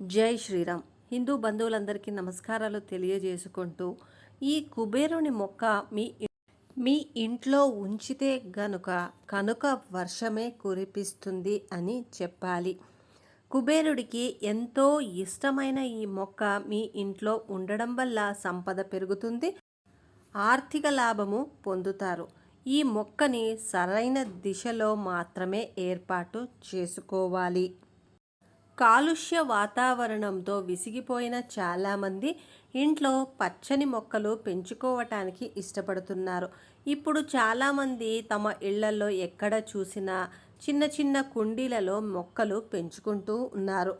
జై శ్రీరామ్. హిందూ బంధువులందరికీ నమస్కారాలు తెలియజేసుకుంటూ ఈ కుబేరుని మొక్క మీ మీ ఇంట్లో ఉంచితే గనుక కనుక వర్షమే కురిపిస్తుంది అని చెప్పాలి. కుబేరుడికి ఎంతో ఇష్టమైన ఈ మొక్క మీ ఇంట్లో ఉండడం వల్ల సంపద పెరుగుతుంది ఆర్థిక లాభము పొందుతారు. ఈ మొక్కని సరైన దిశలో మాత్రమే ఏర్పాటు చేసుకోవాలి. కాలుష్య వాతావరణంతో విసిగిపోయిన చాలామంది ఇంట్లో పచ్చని మొక్కలు పెంచుకోవటానికి ఇష్టపడుతున్నారు. ఇప్పుడు చాలామంది తమ ఇళ్ళలో ఎక్కడ చూసినా చిన్న చిన్న కుండీలలో మొక్కలు పెంచుకుంటూ ఉన్నారు.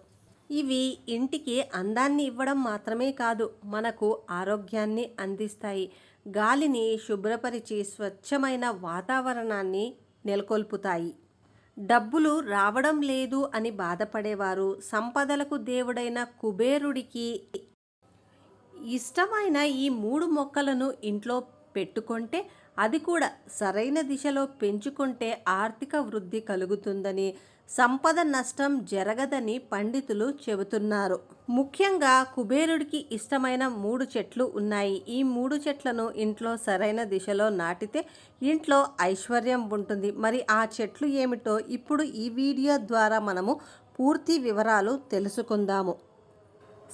ఇవి ఇంటికి అందాన్ని ఇవ్వడం మాత్రమే కాదు మనకు ఆరోగ్యాన్ని అందిస్తాయి. గాలిని శుభ్రపరిచి స్వచ్ఛమైన వాతావరణాన్ని నెలకొల్పుతాయి. డబ్బులు రావడం లేదు అని బాధపడేవారు. సంపదలకు దేవుడైన కుబేరుడికి ఇష్టమైన ఈ మూడు మొక్కలను ఇంట్లో పెట్టుకుంటే అది కూడా సరైన దిశలో పెంచుకుంటే ఆర్థిక వృద్ధి కలుగుతుందని సంపద నష్టం జరగదని పండితులు చెబుతున్నారు. ముఖ్యంగా కుబేరుడికి ఇష్టమైన మూడు చెట్లు ఉన్నాయి. ఈ మూడు చెట్లను ఇంట్లో సరైన దిశలో నాటితే ఇంట్లో ఐశ్వర్యం ఉంటుంది. మరి ఆ చెట్లు ఏమిటో ఇప్పుడు ఈ వీడియో ద్వారా మనము పూర్తి వివరాలు తెలుసుకుందాము.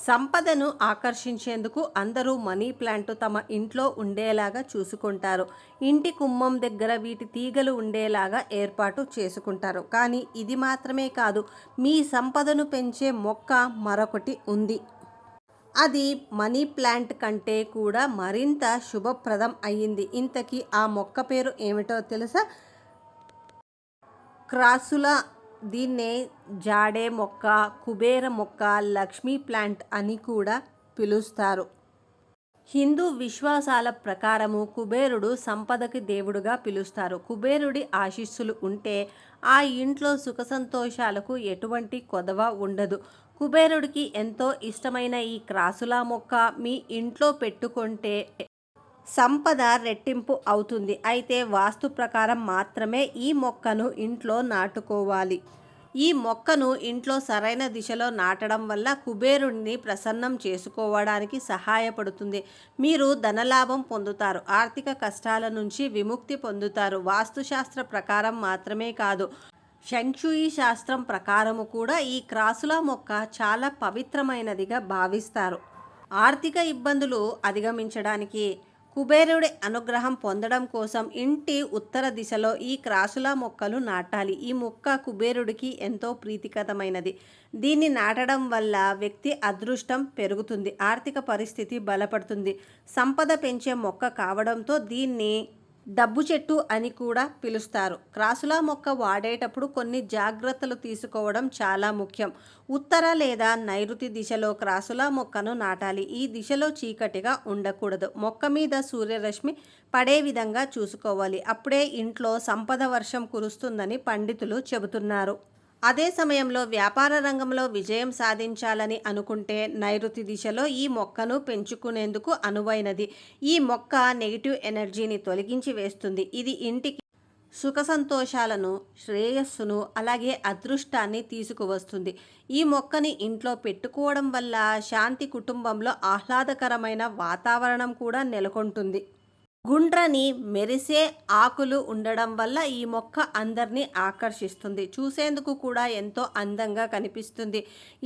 సంపదను ఆకర్షించేందుకు అందరూ మనీ ప్లాంట్ తమ ఇంట్లో ఉండేలాగా చూసుకుంటారు. ఇంటి కుమ్మం దగ్గర వీటి తీగలు ఉండేలాగా ఏర్పాటు చేసుకుంటారు. కానీ ఇది మాత్రమే కాదు మీ సంపదను పెంచే మొక్క మరొకటి ఉంది. అది మనీ ప్లాంట్ కంటే కూడా మరింత శుభప్రదం అయ్యింది. ఇంతకీ ఆ మొక్క పేరు ఏమిటో తెలుసా? క్రాసుల దీన్నే జాడే మొక్క కుబేర మొక్క లక్ష్మీ ప్లాంట్ అని కూడా పిలుస్తారు. హిందూ విశ్వాసాల ప్రకారము కుబేరుడు సంపదకి దేవుడుగా పిలుస్తారు. కుబేరుడి ఆశీస్సులు ఉంటే ఆ ఇంట్లో సుఖ సంతోషాలకు ఎటువంటి కొదవ ఉండదు. కుబేరుడికి ఎంతో ఇష్టమైన ఈ క్రాసులా మొక్క మీ ఇంట్లో పెట్టుకుంటే సంపద రెట్టింపు అవుతుంది. అయితే వాస్తు ప్రకారం మాత్రమే ఈ మొక్కను ఇంట్లో నాటుకోవాలి. ఈ మొక్కను ఇంట్లో సరైన దిశలో నాటడం వల్ల కుబేరుణ్ణి ప్రసన్నం చేసుకోవడానికి సహాయపడుతుంది. మీరు ధనలాభం పొందుతారు. ఆర్థిక కష్టాల నుంచి విముక్తి పొందుతారు. వాస్తుశాస్త్ర ప్రకారం మాత్రమే కాదు షంక్షుయి శాస్త్రం ప్రకారము కూడా ఈ క్రాసుల మొక్క చాలా పవిత్రమైనదిగా భావిస్తారు. ఆర్థిక ఇబ్బందులు అధిగమించడానికి కుబేరుడి అనుగ్రహం పొందడం కోసం ఇంటి ఉత్తర దిశలో ఈ క్రాసుల మొక్కలు నాటాలి. ఈ మొక్క కుబేరుడికి ఎంతో ప్రీతికరమైనది. దీన్ని నాటడం వల్ల వ్యక్తి అదృష్టం పెరుగుతుంది. ఆర్థిక పరిస్థితి బలపడుతుంది. సంపద పెంచే మొక్క కావడంతో దీన్ని డబ్బు చెట్టు అని కూడా పిలుస్తారు. క్రాసులా మొక్క వాడేటప్పుడు కొన్ని జాగ్రత్తలు తీసుకోవడం చాలా ముఖ్యం. ఉత్తర లేదా నైరుతి దిశలో క్రాసులా మొక్కను నాటాలి. ఈ దిశలో చీకటిగా ఉండకూడదు. మొక్క మీద సూర్యరశ్మి పడే విధంగా చూసుకోవాలి. అప్పుడే ఇంట్లో సంపద వర్షం కురుస్తుందని పండితులు చెబుతున్నారు. అదే సమయంలో వ్యాపార రంగంలో విజయం సాధించాలని అనుకుంటే నైరుతి దిశలో ఈ మొక్కను పెంచుకునేందుకు అనువైనది. ఈ మొక్క నెగిటివ్ ఎనర్జీని తొలగించి వేస్తుంది. ఇది ఇంటికి సుఖ సంతోషాలను శ్రేయస్సును అలాగే అదృష్టాన్ని తీసుకువస్తుంది. ఈ మొక్కని ఇంట్లో పెట్టుకోవడం వల్ల శాంతి కుటుంబంలో ఆహ్లాదకరమైన వాతావరణం కూడా నెలకొంటుంది. గుండ్రని మెరిసే ఆకులు ఉండడం వల్ల ఈ మొక్క అందరినీ ఆకర్షిస్తుంది. చూసేందుకు కూడా ఎంతో అందంగా కనిపిస్తుంది.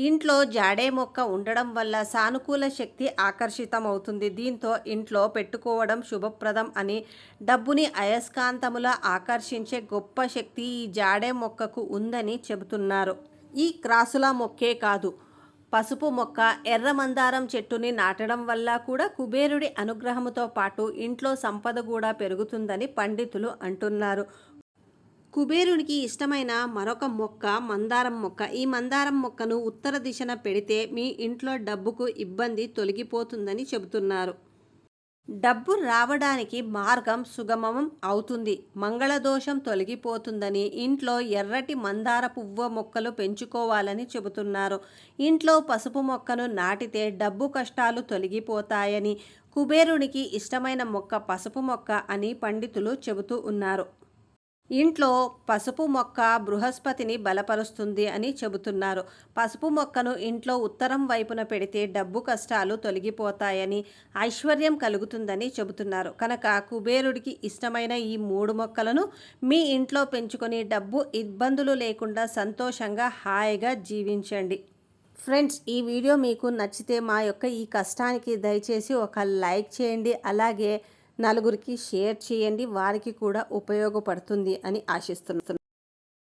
ఇంట్లో జాడే మొక్క ఉండడం వల్ల సానుకూల శక్తి ఆకర్షితం అవుతుంది దీంతో ఇంట్లో పెట్టుకోవడం శుభప్రదం అని డబ్బుని అయస్కాంతములా ఆకర్షించే గొప్ప శక్తి ఈ జాడే మొక్కకు ఉందని చెబుతున్నారు. ఈ క్రాసుల మొక్కే కాదు పసుపు మొక్క ఎర్ర మందారం చెట్టుని నాటడం వల్ల కూడా కుబేరుడి అనుగ్రహముతో పాటు ఇంట్లో సంపద కూడా పెరుగుతుందని పండితులు అంటున్నారు. కుబేరునికి ఇష్టమైన మరొక మొక్క మందారం మొక్క. ఈ మందారం మొక్కను ఉత్తర దిశన పెడితే మీ ఇంట్లో డబ్బుకు ఇబ్బంది తొలగిపోతుందని చెబుతున్నారు. డబ్బు రావడానికి మార్గం సుగమం అవుతుంది. మంగళదోషం తొలగిపోతుందని ఇంట్లో ఎర్రటి మందార పువ్వు మొక్కలు పెంచుకోవాలని చెబుతున్నారు. ఇంట్లో పసుపు మొక్కను నాటితే డబ్బు కష్టాలు తొలగిపోతాయని కుబేరునికి ఇష్టమైన మొక్క పసుపు మొక్క అని పండితులు చెబుతూ ఉన్నారు. ఇంట్లో పసుపు మొక్క బృహస్పతిని బలపరుస్తుంది అని చెబుతున్నారు. పసుపు మొక్కను ఇంట్లో ఉత్తరం వైపున పెడితే డబ్బు కష్టాలు తొలగిపోతాయని ఐశ్వర్యం కలుగుతుందని చెబుతున్నారు. కనుక కుబేరుడికి ఇష్టమైన ఈ మూడు మొక్కలను మీ ఇంట్లో పెంచుకొని డబ్బు ఇబ్బందులు లేకుండా సంతోషంగా హాయిగా జీవించండి. ఫ్రెండ్స్ ఈ వీడియో మీకు నచ్చితే మా యొక్క ఈ కష్టానికి దయచేసి ఒక లైక్ చేయండి. అలాగే నలుగురికి షేర్ చేయండి వారికి కూడా ఉపయోగపడుతుంది అని ఆశిస్తున్నాను